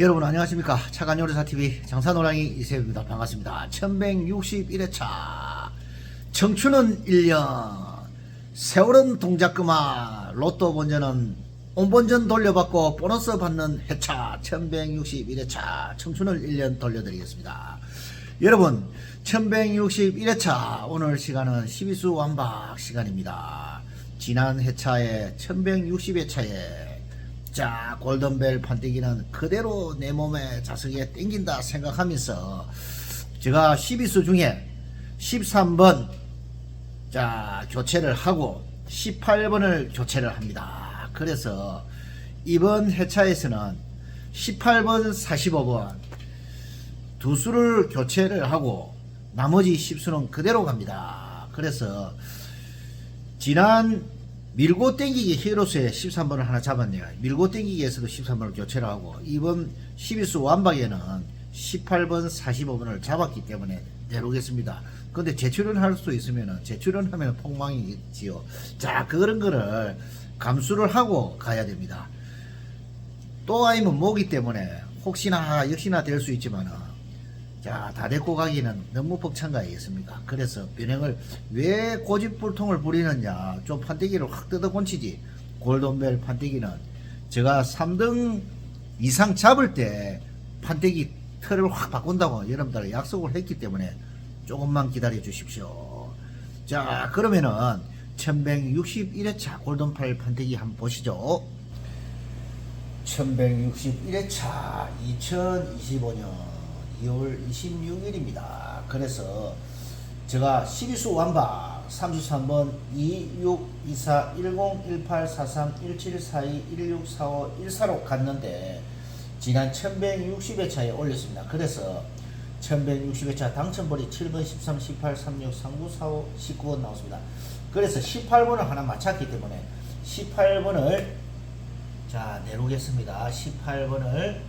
여러분 안녕하십니까? 차관요리사TV 장사노랑이 이세입니다. 반갑습니다. 1161회차. 청춘은 1년. 세월은 동작 그만 로또 본전은 온본전 돌려받고 보너스 받는 회차. 1161회차. 청춘을 1년 돌려드리겠습니다. 여러분 1161회차. 오늘 시간은 12수 완박 시간입니다. 지난 회차에 1160회차에 자 골든벨 판때기는 그대로 내 몸에 자석에 땡긴다 생각하면서 제가 12수 중에 13번 자 교체를 하고 18번을 교체를 합니다. 그래서 이번 회차에서는 18번 45번 두 수를 교체를 하고 나머지 10수는 그대로 갑니다. 그래서 지난 밀고 땡기기 히로스에 13번을 하나 잡았네요. 밀고 땡기기에서도 13번을 교체를 하고 이번 12수 완박에는 18번, 45번을 잡았기 때문에 내놓겠습니다. 근데 재출연할 수 있으면 재출연하면 폭망이지요. 자 그런 거를 감수를 하고 가야 됩니다. 또 아니면 모기 때문에 혹시나 역시나 될 수 있지만은 자, 다 데리고 가기는 너무 벅찬 거 아니겠습니까? 그래서 변형을 왜 고집불통을 부리느냐. 좀 판때기를 확 뜯어 건치지. 골든벨 판때기는 제가 3등 이상 잡을 때 판때기 틀을 확 바꾼다고 여러분들 약속을 했기 때문에 조금만 기다려 주십시오. 자, 그러면은 1161회차 골든팔 판때기 한번 보시죠. 1161회차 2025년 2월 26일입니다. 그래서 제가 12수 완박 33번 26, 24, 10, 18, 43, 17, 42, 16, 45, 14로 갔는데 지난 1160회 차에 올렸습니다. 그래서 1160회차 당첨번이 7번, 13, 18, 36, 39, 45, 19번 나왔습니다. 그래서 18번을 하나 맞췄기 때문에 18번을 자 내놓겠습니다. 18번을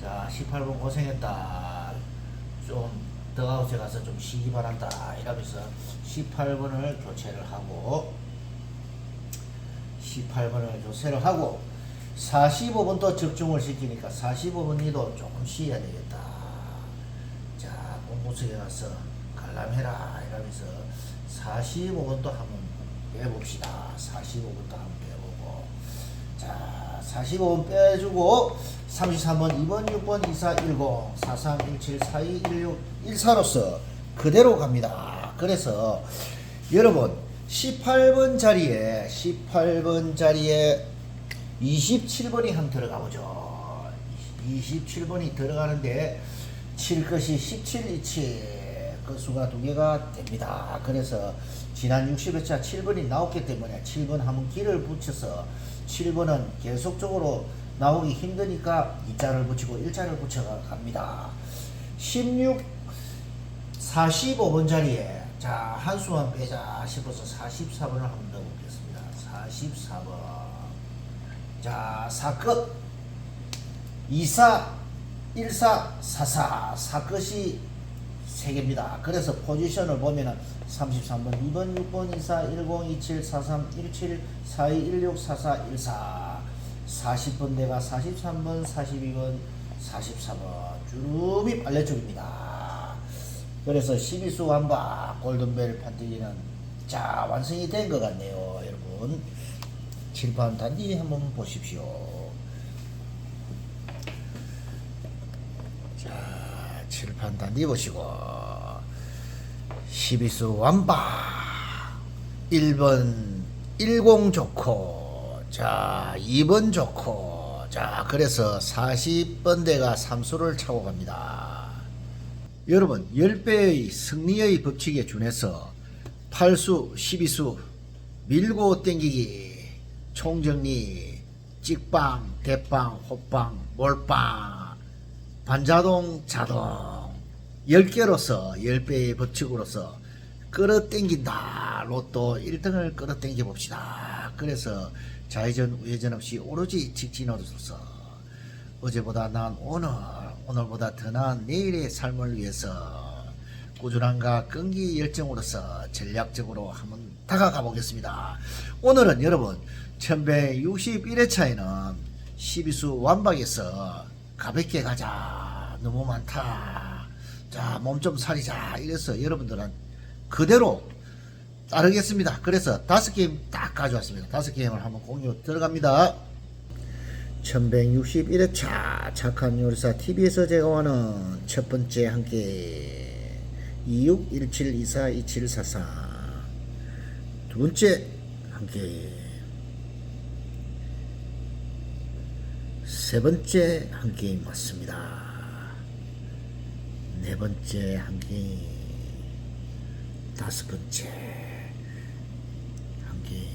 자 18번 고생했다. 좀 더가우스에 가서 좀 쉬기 바란다. 이러면서 18번을 교체를 하고 18번을 교체를 하고 45번도 적중을 시키니까 45번이도 조금 쉬어야 되겠다. 자 공부석에 가서 관람해라 이러면서 45번도 한번 빼봅시다. 45번도 한번 빼보고 자 45번 빼주고 33번 2번 6번 24 10 43 17 42 16 14로서 그대로 갑니다 그래서 여러분 18번 자리에 18번 자리에 27번이 한 들어가 보죠 27번이 들어가는데 칠 것이 17, 27, 그 수가 두 개가 됩니다. 그래서 지난 60회차 7번이 나왔기 때문에 7번 한번 길을 붙여서 7번은 계속적으로 나오기 힘드니까 2자를 붙이고 1자를 붙여 갑니다. 16, 45번 자리에 자, 한 수만 빼자 싶어서 44번을 한번 넣어보겠습니다. 44번. 자, 사끝. 24, 14, 44. 사끝이 3개입니다. 그래서 포지션을 보면은 33번, 2번, 6번, 24, 10, 27, 43, 17, 42, 16, 44, 14. 40번 대가 43번, 42번, 44번. 주름이 빨래쪽입니다. 그래서 12수 완박 골든벨 판때기는 자, 완성이 된 것 같네요, 여러분. 칠판 단디 한번 보십시오. 자, 칠판 단디 보시고 12수 완박 1번 10 좋고 자 2번 좋고. 자 그래서 40번대가 3수를 차고 갑니다. 여러분 10배의 승리의 법칙에 준해서 8수 12수 밀고 땡기기. 총정리 찍방 대빵 호빵 몰빵 반자동 자동. 10개로서 10배의 법칙으로서 끌어당긴다. 로또 1등을 끌어당겨 봅시다. 그래서 좌회전 우회전 없이 오로지 직진으로서 어제보다 나은 오늘 오늘보다 더 나은 내일의 삶을 위해서 꾸준함과 끈기 열정으로서 전략적으로 한번 다가가 보겠습니다 오늘은 여러분 1161회차에는 12수 완박에서 가볍게 가자. 너무 많다. 자, 몸좀 살리자. 이래서 여러분들은 그대로 따르겠습니다. 그래서 다섯 게임 딱 가져왔습니다. 다섯 게임을 한번 공유 들어갑니다. 1161회차 착한 요리사 TV에서 제공하는 첫 번째 한 개. 2617242744. 두 번째 한 개. 세 번째 한 게임 맞습니다. 네 번째 한 게임, 다섯 번째 한 게임.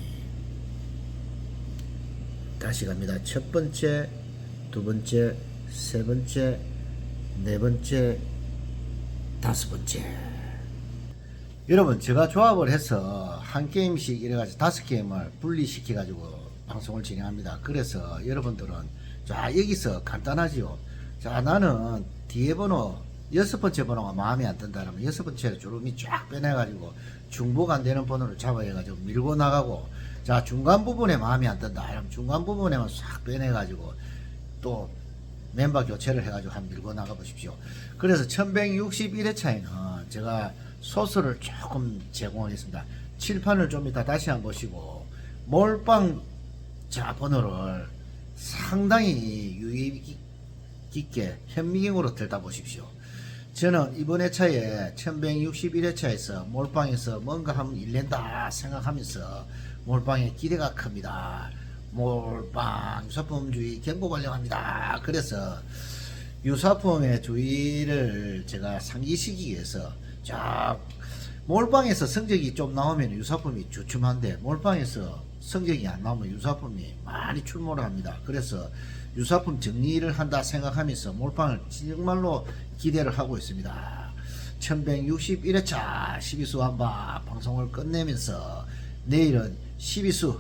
다시 갑니다. 첫 번째, 두 번째, 세 번째, 네 번째, 다섯 번째. 여러분 제가 조합을 해서 한 게임씩 이래가지고 다섯 게임을 분리시켜 가지고 방송을 진행합니다. 그래서 여러분들은 자 여기서 간단하지요. 자 나는 뒤에 번호 여섯 번째 번호가 마음에 안 든다 그러면 여섯 번째를 주름이 쫙 빼내가지고 중복 안 되는 번호를 잡아해가지고 밀고 나가고 자 중간 부분에 마음에 안 든다 그러면 중간 부분에만 싹 빼내가지고 또 멤버 교체를 해가지고 한 밀고 나가 보십시오. 그래서 1161회차에는 제가 소스를 조금 제공하겠습니다. 칠판을 좀 이따 다시 한번 보시고 몰빵 자 번호를 상당히 유의 깊게 현미경으로 들다 보십시오. 저는 이번 회차에 1161회차에서 몰빵에서 뭔가 하면 일낸다 생각하면서 몰빵에 기대가 큽니다. 몰빵 유사품주의 경고 발령합니다. 그래서 유사품의 주의를 제가 상기시키기 위해서 자 몰빵에서 성적이 좀 나오면 유사품이 주춤한데 몰빵에서 성적이 안 나오면 유사품이 많이 출몰을 합니다. 그래서 유사품 정리를 한다 생각하면서 몰빵을 정말로 기대를 하고 있습니다. 1161회차 12수 한바 방송을 끝내면서 내일은 12수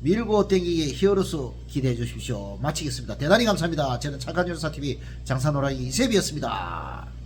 밀고 땡기기 히어로스 기대해 주십시오. 마치겠습니다. 대단히 감사합니다. 저는 착한 요사TV 장사노라이 이세비였습니다.